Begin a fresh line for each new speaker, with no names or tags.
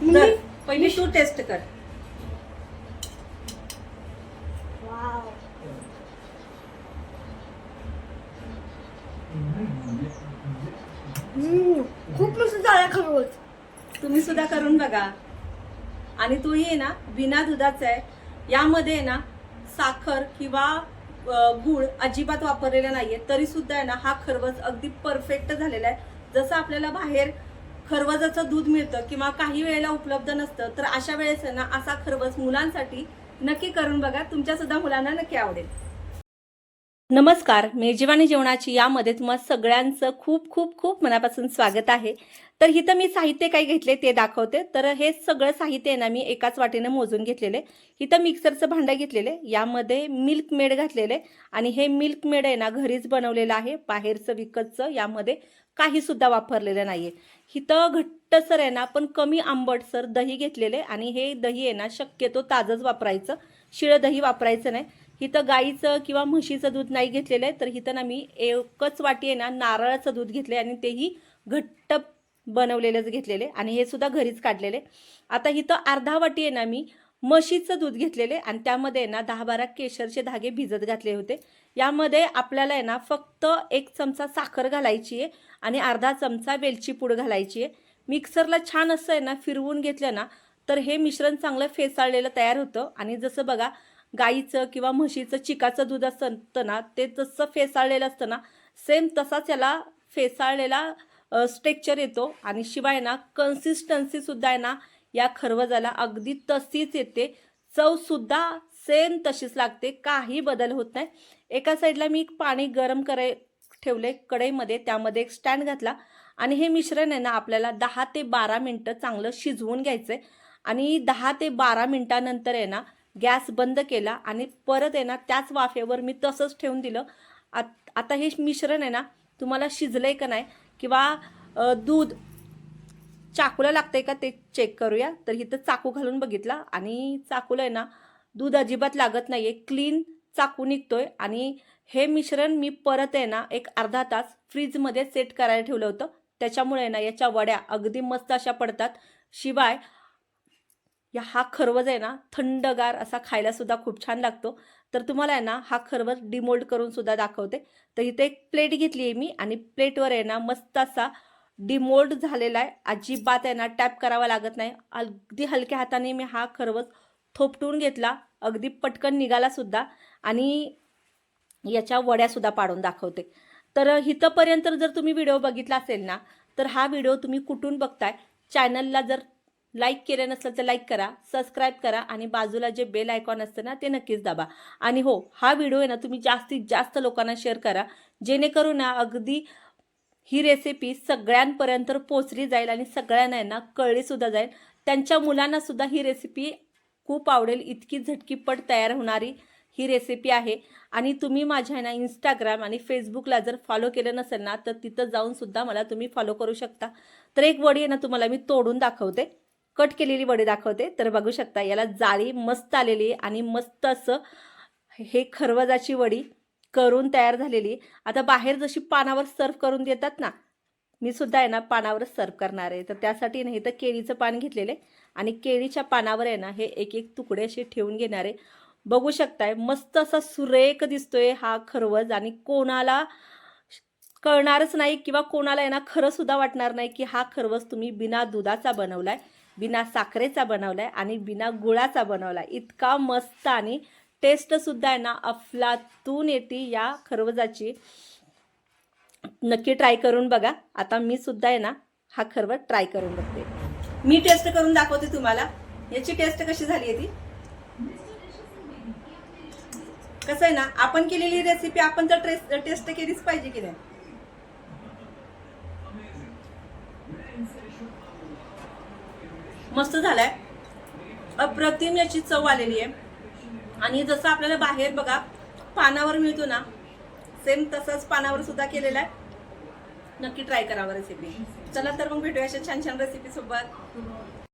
तर पहिली तू टेस्ट कर.
खूप मस्त झाला खरवच
तुम्ही सुद्धा करून बघा. आणि तोही आहे ना बिना दुधाचा आहे. यामध्ये ना साखर किंवा गूळ अजिबात वापरलेला नाहीये. तरी सुद्धा आहे ना हा खरवस अगदी परफेक्ट झालेला आहे. जसं आपल्याला बाहेर खरवजाचं दूध मिळतं किंवा काही वेळेला उपलब्ध नसतं तर अशा वेळेस ना असा खरवज मुलांसाठी नक्की करून बघा. तुमच्या सुद्धा मुलांना नक्की आवडेल. नमस्कार. मेजवानी जेवणाची यामध्ये तुम्हाला सगळ्यांचं खूप खूप खूप मनापासून स्वागत आहे. तर इथं मी साहित्य काय घेतले ते दाखवते. तर हे सगळं साहित्य आहे ना मी एकाच वाटेनं मोजून घेतलेले. इथं मिक्सरचं भांडं घेतलेले. यामध्ये मिल्क मेड घातलेले. आणि हे मिल्क मेड आहे ना घरीच बनवलेलं आहे. बाहेरचं विकतचं यामध्ये काही सुद्धा वापरलेलं नाहीये. इथं घट्टसर आहे ना पण कमी आंबटसर दही घेतलेले आणि हे दही आहे ना शक्यतो ताजंच वापरायचं. शिळं दही वापरायचं नाही. इथं गाईचं किंवा म्हशीचं दूध नाही घेतलेलं आहे तर इथं ना मी एकच वाटी आहे ना नारळाचं दूध घेतले आणि तेही घट्ट बनवलेलंच घेतलेले आणि हे सुद्धा घरीच काढलेले आता इथं अर्धा वाटी आहे ना मी म्हशीचं दूध घेतलेले आणि त्यामध्ये आहे ना दहा बारा केशरचे धागे भिजत घातले होते. यामध्ये आपल्याला आहे ना फक्त एक चमचा साखर घालायची आहे आणि अर्धा चमचा वेलची पूड घालायची आहे. मिक्सरला छान असं आहे ना फिरवून घेतलं ना तर हे मिश्रण चांगलं फेसाळलेलं तयार होतं. आणि जसं बघा गाईचं किंवा म्हशीचं चिकाचं दूध असतं ना ते जसं फेसाळलेलं असतं ना सेम तसाच याला फेसाळलेला स्ट्रेक्चर येतो. आणि शिवाय ना कन्सिस्टन्सीसुद्धा आहे ना या खरवजाला अगदी तशीच येते. चवसुद्धा सेम तशीच लागते. काही बदल होत नाही एका साईडला मी पाणी गरम कराय ठेवले कढईमध्ये. त्यामध्ये एक स्टँड घातला. आणि हे मिश्रण आहे ना आपल्याला दहा ते बारा मिनटं चांगलं शिजवून घ्यायचं आहे आणि दहा ते बारा मिनटानंतर आहे ना गॅस बंद केला आणि परत आहे ना त्याच वाफेवर मी तसंच ठेवून दिलं. आत- आता हे मिश्रण आहे ना तुम्हाला शिजलं आहे का नाही किंवा दूध चाकूला लागतंय का ते चेक करूया. तर इथं चाकू घालून बघितला. आणि चाकूला आहे ना दूध अजिबात लागत नाही आहे क्लीन चाकू निघतोय. आणि हे मिश्रण मी परत आहे ना एक अर्धा तास फ्रीजमध्ये सेट करायला ठेवलं होतं. त्याच्यामुळे आहे ना याच्या वड्या अगदी मस्त अशा पडतात. शिवाय या हा खरवज आहे ना थंडगार असा खायला सुद्धा खूप छान लागतो. तर तुम्हाला आहे ना हा खरवज डिमोल्ड करून सुद्धा दाखवते. तर इथे एक प्लेट घेतली आहे मी. आणि प्लेटवर आहे ना मस्त असा डिमोल्ड झालेला आहे. अजिबात आहे ना टॅप करावा लागत नाही. अगदी हलक्या हाताने मी हा खरवस थोपटून घेतला. अगदी पटकन निघाला सुद्धा आणि याच्या वड्यासुद्धा पाडून दाखवते. तर इथंपर्यंत जर तुम्ही व्हिडिओ बघितला असेल ना तर हा व्हिडिओ तुम्ही कुठून बघताय? चॅनलला जर लाईक केलं नसेल तर लाईक करा सबस्क्राईब करा आणि बाजूला जे बेल आयकॉन असतं ना ते नक्कीच दाबा. आणि हो हा व्हिडिओ आहे ना तुम्ही जास्तीत जास्त लोकांना शेअर करा. जेणेकरून ना अगदी ही रेसिपी सगळ्यांपर्यंत पोचली जाईल आणि सगळ्यांना ना कळलीसुद्धा जाईल. त्यांच्या मुलांनासुद्धा ही रेसिपी खूप आवडेल. इतकी झटकीपट तयार होणारी ही रेसिपी आहे. आणि तुम्ही माझ्या ना इंस्टाग्राम आणि फेसबुकला जर फॉलो केलं नसेल ना तर तिथं जाऊनसुद्धा मला तुम्ही फॉलो करू शकता. तर एक वडी आहे ना तुम्हाला मी तोडून दाखवते. कट केलेली वडी दाखवते. तर बघू शकता याला जाळी मस्त आलेली आहे आणि मस्त असं हे खरवजाची वडी. करून तयार झालेली. आता बाहेर जशी पानावर सर्व करून देतात ना मी सुद्धा आहे ना पानावरच सर्व करणार आहे. तर त्यासाठी नाही तर केळीचं पान घेतलेलं आहे. आणि केळीच्या पानावर आहे ना हे एक एक तुकडे असे ठेवून घेणार आहे. बघू शकताय मस्त असा सुरेख दिसतोय हा खरवज आणि कोणाला कळणारच नाही किंवा कोणाला आहे ना खरं सुद्धा वाटणार नाही की हा खरवज तुम्ही बिना दुधाचा बनवलाय बिना साखरेचा बनवलाय आणि बिना गुळाचा बनवलाय. इतका मस्त आणि टेस्ट सुद्धा आहे ना अफलातून येते या खरवजाची. नक्की ट्राय करून बघा. आता मी सुद्धा आहे ना हा खरवज ट्राय करून बघते. मी टेस्ट करून दाखवते तुम्हाला. याची टेस्ट कशी झाली आहे ती? कसं आहे ना आपण केलेली रेसिपी आपण तर टेस्ट टेस्ट केलीच पाहिजे की नाही? मस्त झालाय. अप्रतिम याची चव आलेली आहे. आणि जसं आपल्याला बाहेर बघा पानावर मिळतो ना सेम तसंच पानावर सुद्धा केलेला आहे. नक्की ट्राय करावा रेसिपी चला तर मग भेटूया अशा छान छान रेसिपी सोबत.